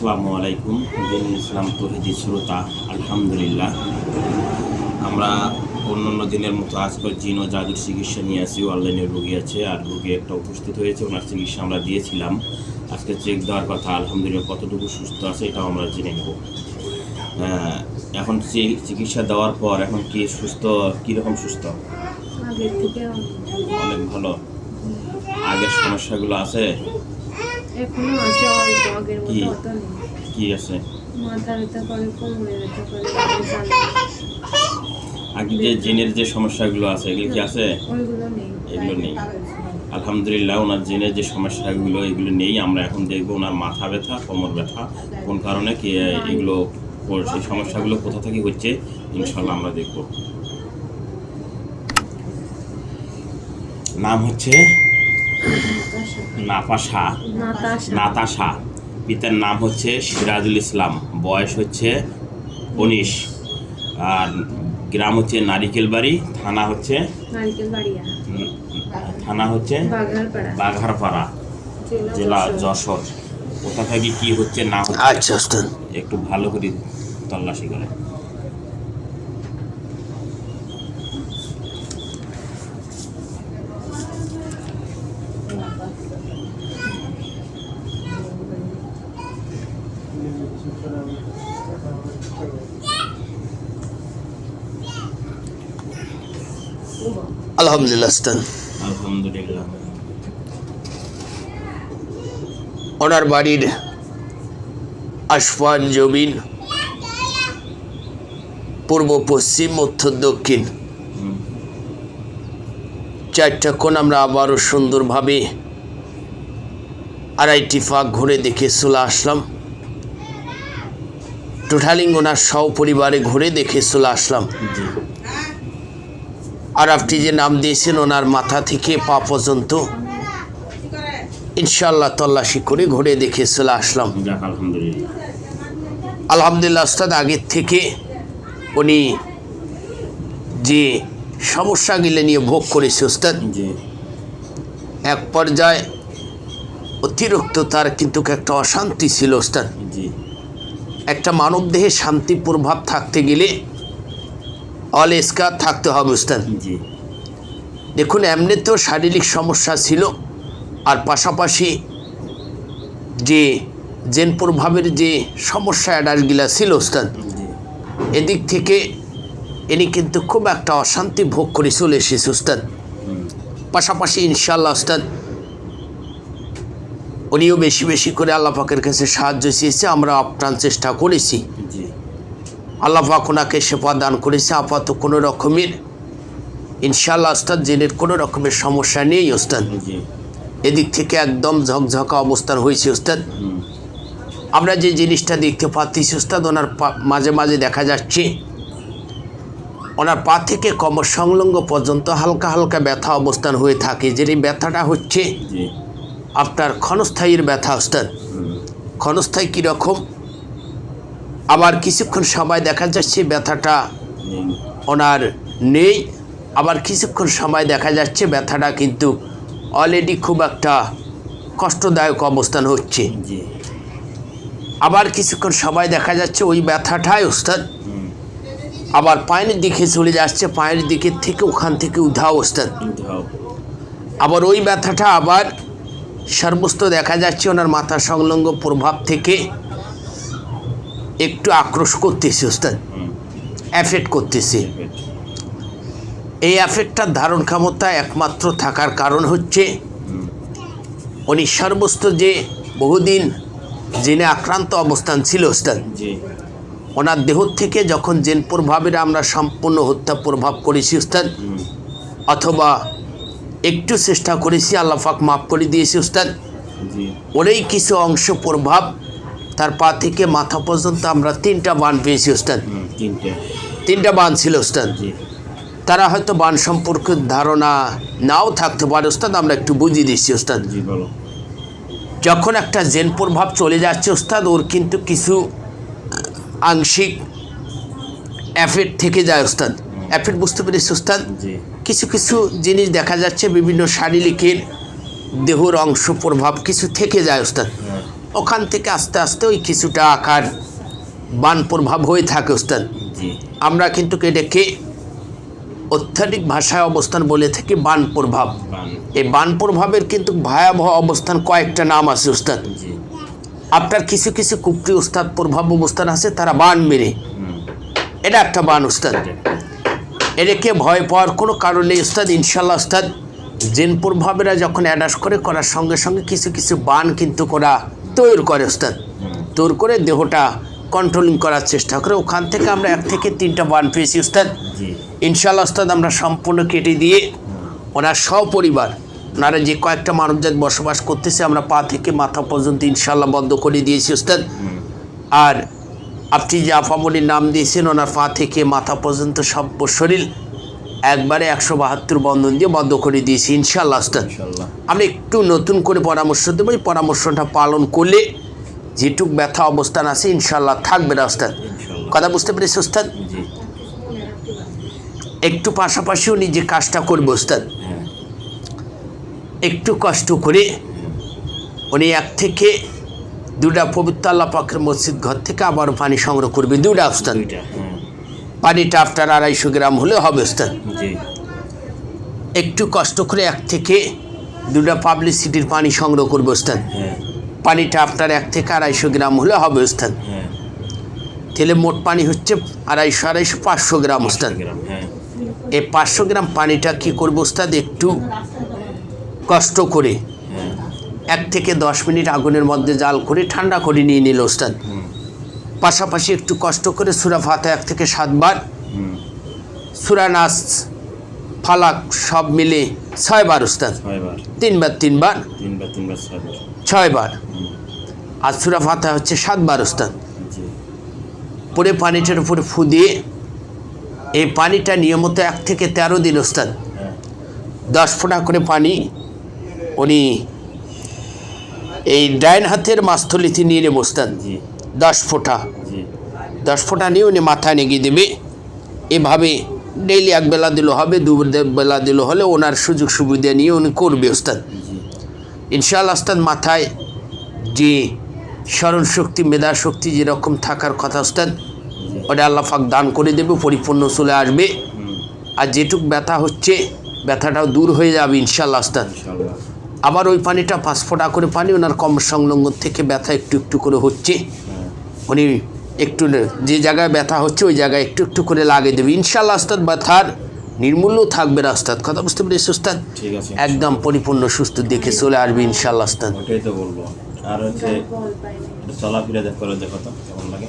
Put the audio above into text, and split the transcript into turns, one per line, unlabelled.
আসসালামু আলাইকুম। দিন ইসলাম তহিদি শ্রোতা আলহামদুলিল্লাহ। আমরা অন্য অন্য দিনের মতো আজকাল জিন ও জাদুর চিকিৎসা নিয়ে আসি অনলাইনে রোগী আছে আর রোগী একটা উপস্থিত হয়েছে ওনার চিকিৎসা আমরা দিয়েছিলাম। আজকে চেক দেওয়ার কথা আলহামদুলিল্লাহ কতটুকু সুস্থ আছে এটাও আমরা জেনে নেব। এখন চিকিৎসা দেওয়ার পর এখন কি সুস্থ কীরকম সুস্থ? অনেক ভালো। আগের সমস্যাগুলো আছে?
এখনও আছে অল্প আগের
কি?
মতো অত নেই।
কি আছে?
মাথা ব্যথা করে কোমরে ব্যথা করে
আগে যে জিনের যে সমস্যাগুলো আছে এগুলো কি আছে?
ওইগুলো নেই
এগুলো নেই। আলহামদুলিল্লাহ ওনার জেনের যে সমস্যাগুলো এগুলো নেই। আমরা এখন দেখব ওনার মাথা ব্যথা কোমর ব্যথা কোন কারণে কি এগুলো সেই সমস্যাগুলো কোথা থেকে হচ্ছে? ইনশাল্লাহ আমরা দেখব। নাম হচ্ছে নাপাশা।
নাতাশা।
নাতাশা। পিতার নাম হচ্ছে সিরাজুল ইসলাম। বয়স হচ্ছে উনিশ। আর গ্রাম হচ্ছে নারিকেল বাড়ি থানা হচ্ছে থানা হচ্ছে
বাঘারপাড়া।
বাঘারপাড়া জেলা যশোর। কোথা থেকে কি হচ্ছে না হচ্ছে
আচ্ছা
একটু ভালো করে তল্লাশি করে।
আলহামদুলিল্লাহ
আলহামদুলিল্লাহ।
ওনার বাড়ির আশফান জমিন পূর্ব পশ্চিম উত্তর দক্ষিণ। চারটা কোণ আমরা আবারও সুন্দরভাবে আড়াইটি ফাঁক ঘুরে দেখে চলে আসলাম। টোটালিং ওনার সপরিবারে ঘুরে দেখে চলে আসলাম। আর আপনি যে নাম দিয়েছেন ওনার মাথা থেকে পা পর্যন্ত ইনশাল্লাহ তল্লাশি করে ঘুরে দেখে চলে আসলাম।
আলহামদুলিল্লাহ।
আলহামদুলিল্লাহ ওস্তাদ আগের থেকে উনি যে সমস্যাগুলো নিয়ে ভোগ করেছে ওস্তাদ এক পর্যায়ে অতিরিক্ত তার কিন্তু একটা অশান্তি ছিল ওস্তাদ। একটা মানব দেহে শান্তি প্রভাব থাকতে গেলে অলেস্কার থাকতে হবে ওস্তাদ
জি।
দেখুন এমনিতেও শারীরিক সমস্যা ছিল আর পাশাপাশি যে জেন প্রভাবের যে সমস্যা অ্যাডাসগুলা ছিল ওস্তাদ
জি।
এদিক থেকে ইনি কিন্তু খুব একটা অশান্তি ভোগ করে চলে এসেছে ওস্তাদ
হুম,
পাশাপাশি ইনশাল্লাহ ওস্তাদ উনিও বেশি বেশি করে আল্লাহ পাকের কাছে সাহায্য চেয়েছে আমরা আপ্রাণ চেষ্টা করেছি।
জি
আল্লাহ পাক ওনাকে সেবা দান করেছে আপাতত কোনো রকমের ইনশাল্লাহ ওস্তাদ জেনের কোনো রকমের সমস্যা নেই ওস্তাদ। এদিক থেকে একদম ঝকঝকা অবস্থান হয়েছে ওস্তাদ। আমরা যে জিনিসটা দেখতে পাচ্ছি ওস্তাদ ওনার পা- মাঝে মাঝে দেখা যাচ্ছে ওনার পা থেকে কমর সংলগ্ন পর্যন্ত হালকা হালকা ব্যথা অবস্থান হয়ে থাকে। যে এই ব্যথাটা হচ্ছে আপনার ক্ষণস্থায়ীর ব্যথা ওস্তাদ। ক্ষণস্থায়ী কীরকম আবার কিছুক্ষণ সময় দেখা যাচ্ছে ব্যথাটা ওনার নেই। আবার কিছুক্ষণ সময় দেখা যাচ্ছে ব্যথাটা কিন্তু অলরেডি খুব একটা কষ্টদায়ক অবস্থান হচ্ছে। আবার কিছুক্ষণ সময় দেখা যাচ্ছে ওই ব্যথাটাই ওস্তাদ। আবার পায়ের দিকে চলে যাচ্ছে পায়ের দিকের থেকে ওখান থেকে উধাও ওস্তাদ। আবার ওই ব্যথাটা আবার সর্বস্ত দেখা যাচ্ছে ওনার মাথা সংলগ্ন প্রভাব থেকে। একটু আক্রোশ করতেছে ওস্তাদ। অ্যাফেক্ট করতেছে। এই অ্যাফেক্টটার ধারণ ক্ষমতা একমাত্র থাকার কারণ হচ্ছে উনি সর্বস্ত যে বহুদিন জেনে আক্রান্ত অবস্থান ছিল ওস্তাদ। ওনার দেহ থেকে যখন জেন প্রভাবের আমরা সম্পূর্ণ হত্যা প্রভাব করেছি ওস্তাদ অথবা একটু চেষ্টা করেছি আল্লাহ পাক মাফ করে দিয়েছি ওস্তাদ। ওরেই কিছু অংশ প্রভাব তার পা থেকে মাথা পর্যন্ত আমরা তিনটা বান পেয়েছি ওস্তাদ।
তিনটে।
তিনটা বান ছিল ওস্তাদ। তারা হয়তো বান সম্পর্কে ধারণা নাও থাকতে পারে ওস্তাদ আমরা একটু বুঝিয়ে দিচ্ছি ওস্তাদ। যখন একটা জেন প্রভাব চলে যাচ্ছে ওস্তাদ ওর কিন্তু কিছু আংশিক অ্যাফেক্ট থেকে যায় ওস্তাদ। অ্যাফেক্ট বুঝতে পেরেছি ওস্তাদ? কিছু কিছু জিনিস দেখা যাচ্ছে বিভিন্ন শারীরিকের দেহর অংশ প্রভাব কিছু থেকে যায় ওস্তাদ। ওখান থেকে আস্তে আস্তে ওই কিছুটা আকার বান প্রভাব হয়ে থাকে ওস্তাদ
জি।
আমরা কিন্তু এটাকে অত্যাধিক ভাষায় অবস্থান বলে থাকি বান প্রভাব এই বান প্রভাবের কিন্তু ভয়াবহ অবস্থান কয়েকটা নাম আছে ওস্তাদ
জি।
আপনার কিছু কিছু কুপরি উস্তাদ প্রভাব অবস্থান আছে তারা বান মেরে। এটা একটা বান উস্তাদ। এটাকে ভয় পাওয়ার কোনো কারণ নেই উস্তাদ। ইনশাল্লাহ উস্তাদ জেন প্রভাবেরা যখন অ্যাডাস করে করার সঙ্গে সঙ্গে কিছু কিছু বান কিন্তু করা তৈরি করে
ওস্তাদ।
তৈরি করে দেহটা কন্ট্রোলিং করার চেষ্টা করে। ওখান থেকে আমরা এক থেকে তিনটা বান পেয়েছি উস্তাদ ইনশাল্লাহ উস্তাদ আমরা সম্পূর্ণ কেটে দিয়ে ওনার সপরিবার ওনারা যে কয়েকটা মানবজাত বসবাস করতেছে আমরা পা থেকে মাথা পর্যন্ত ইনশাল্লাহ বন্ধ করে দিয়েছি উস্তাদ আর আপনি যে আফামনির নাম দিয়েছেন ওনার পা থেকে মাথা পর্যন্ত সব শরীর একবারে একশো বাহাত্তর বন্ধন দিয়ে বন্ধ করে দিয়েছি ইনশাল্লাহ
ইনশাল্লাহ
আমরা একটু নতুন করে পরামর্শ দেবো এই পরামর্শটা পালন করলে যেটুক ব্যথা অবস্থান আছে ইনশাল্লাহ থাকবে না ওস্তাদ কথা বুঝতে পেরেছি ওস্তাদ একটু পাশাপাশি উনি যে কাজটা করবে ওস্তাদ
হ্যাঁ।
একটু কষ্ট করে উনি এক থেকে দুটা পবিত্র আল্লাহ পাকের মসজিদ ঘর থেকে আবার পানি সংগ্রহ করবে। দুটা ওস্তাদ
দুইটা।
পানিটা আপনার আড়াইশো গ্রাম হলে হবে ওস্তাদ। একটু কষ্ট করে এক থেকে দুটা পাবলিসিটির পানি সংগ্রহ করবে ওস্তাদ।
হ্যাঁ।
পানিটা আপনার এক থেকে আড়াইশো গ্রাম হলে হবে ওস্তাদ।
হ্যাঁ।
তাহলে মোট পানি হচ্ছে আড়াইশো আড়াইশো পাঁচশো গ্রাম ওস্তাদ।
হ্যাঁ।
এই পাঁচশো গ্রাম পানিটা কী করব ওস্তাদ একটু কষ্ট করে এক থেকে দশ মিনিট আগুনের মধ্যে জাল করে ঠান্ডা করে নিয়ে নিল ওস্তাদ। পাশাপাশি একটু কষ্ট করে সুরা ফাতে এক থেকে সাতবার সুরা নাস ফালাক সব মিলে ছয়বার
ছয়বার।
তিনবার তিনবার।
ছয়বার।
আর সুরা ফাতে হচ্ছে সাতবার ওস্তাদ
জি।
পরে পানিটার উপরে ফু দিয়ে এই পানিটা নিয়মিত এক থেকে তেরো দিন ওস্তাদ
হ্যাঁ।
দশ ফোঁটা করে পানি উনি এই ডাইন হাতের মাস্থলিতে নিয়ে নেব ওস্তাদ
জি।
দশ ফোঁটা। দশ ফোঁটা নিয়ে উনি মাথায় নেগিয়ে দেবে। এভাবে ডেইলি এক বেলা দিল হবে দু বেলা দিল হলে ওনার সুযোগ সুবিধা নিয়ে উনি করবে ওস্তাদ।
জি।
ইনশাআল্লাহ ওস্তাদ মাথায় যে স্মরণ শক্তি মেধা শক্তি যেরকম থাকার কথা ওস্তাদ ওটা আল্লাহ পাক দান করে দেবে পরিপূর্ণ চলে আসবে। আর যেটুক ব্যথা হচ্ছে ব্যথাটাও দূর হয়ে যাবে ইনশাআল্লাহ ওস্তাদ। আবার ওই পানিটা পাঁচ ফোঁটা করে পানি ওনার কম সংলগ্ন থেকে ব্যথা একটু একটু করে হচ্ছে। উনি একটু যে জায়গায় ব্যথা হচ্ছে ওই জায়গায় একটু একটু করে লাগিয়ে দেবে। ইনশাল্লাহ আস্তাদ ব্যথার নির্মূল্য থাকবে রাস্তার কথা বুঝতে পেরেছি ওস্তাদ? একদম পরিপূর্ণ সুস্থ দেখে চলে আসবে ইনশাল্লাহ আস্তাদ
ওটাই তো বলব। আর হচ্ছে চলাফেরা কেমন লাগে?